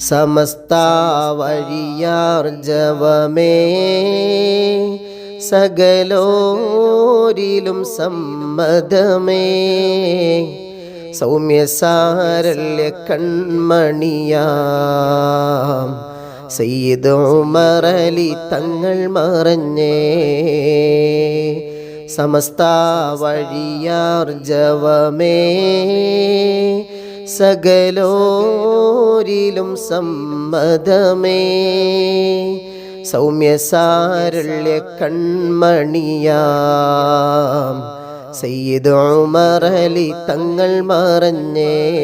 സമസ്ത വഴിയാർജവമേ സകലോരിലും സമ്മതമേ. സൗമ്യസാരല്യ കൺമണിയാം സയ്യിദോ മറലി തങ്ങൾ മറഞ്ഞേ. സമസ്ത വഴിയാർജവമേ സകലോരിലും സമ്മതമേ. സൗമ്യസാരുള്യ കൺമണിയാം സയ്യിദ് ഉമറലി തങ്ങൾ മറഞ്ഞേ.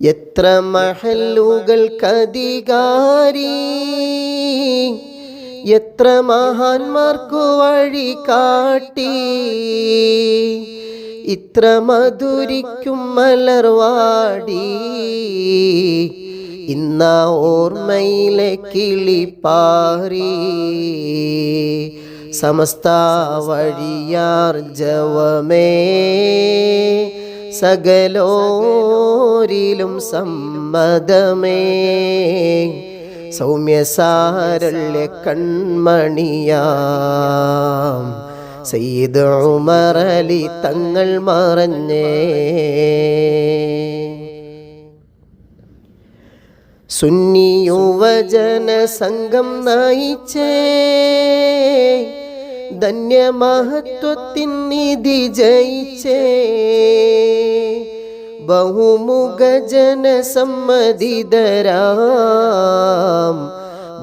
എത്ര മഹല്ലുകൾ കതികാരി എത്ര മഹാന്മാർക്കു വഴി കാട്ടി? ഇത്ര മധുരിക്കും മലർവാടി ഇന്ന ഓർമ്മയിലെ കിളിപ്പാറി സമസ്ത വഴിയാർജവമേ. സകലോരിലും സമ്മതമേ. സൗമ്യസാരല്യ കൺമണിയാം. സയ്യിദ് ഉമറലി തങ്ങൾ മറഞ്ഞേ. സുന്നി യുവജന സംഘം നയിച്ചേ. ധന്യമഹത്വത്തിൻ നിധി ജയിച്ചേ. ബഹുമുഖ ജനസമ്മതിതരാം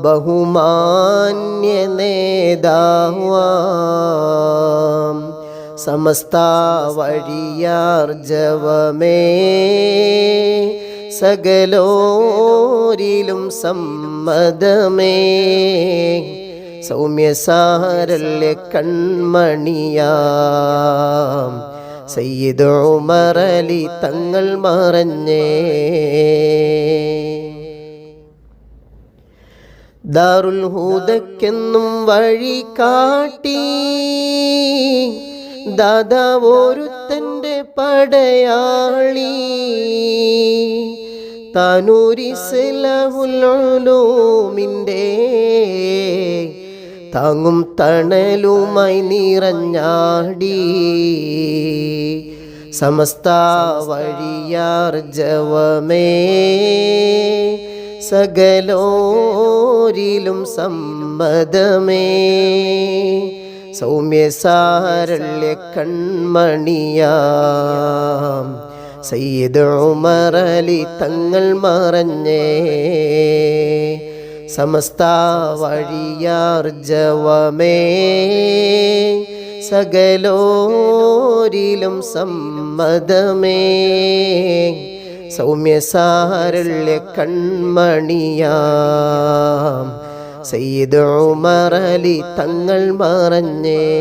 ബഹുമാന്യ നേതാവാം സമസ്ത വഴിയാർജവമേ സകലോരിലും സമ്മതമേ സൗമ്യസാരല്യ കൺമണിയാം സയ്യിദ് ഉമറലി തങ്ങൾ മറഞ്ഞേ. ദാറുൽ ഹൂദക്കെന്നും വഴി കാട്ടി. ദാദാ ഒരുത്തന്റെ പടയാളി. താനൂരിസ്ലഹുലോമിന്റെ താങ്ങും തണലുമായി നിറഞ്ഞാടി. സമസ്ത വഴിയാർജവമേ. സകലോരിലും സമ്മതമേ. സൗമ്യസാരള്യ കൺമണിയാം സയ്യിദ് ഉമറലി തങ്ങൾ മറഞ്ഞേ. സമസ്ത വഴിയാർജവമേ. സകലോരിലും സമ്മതമേ. സൗമ്യസാരള്യ കൺമണിയാം. സയ്യിദ് ഉമറലി തങ്ങൾ മറഞ്ഞേ.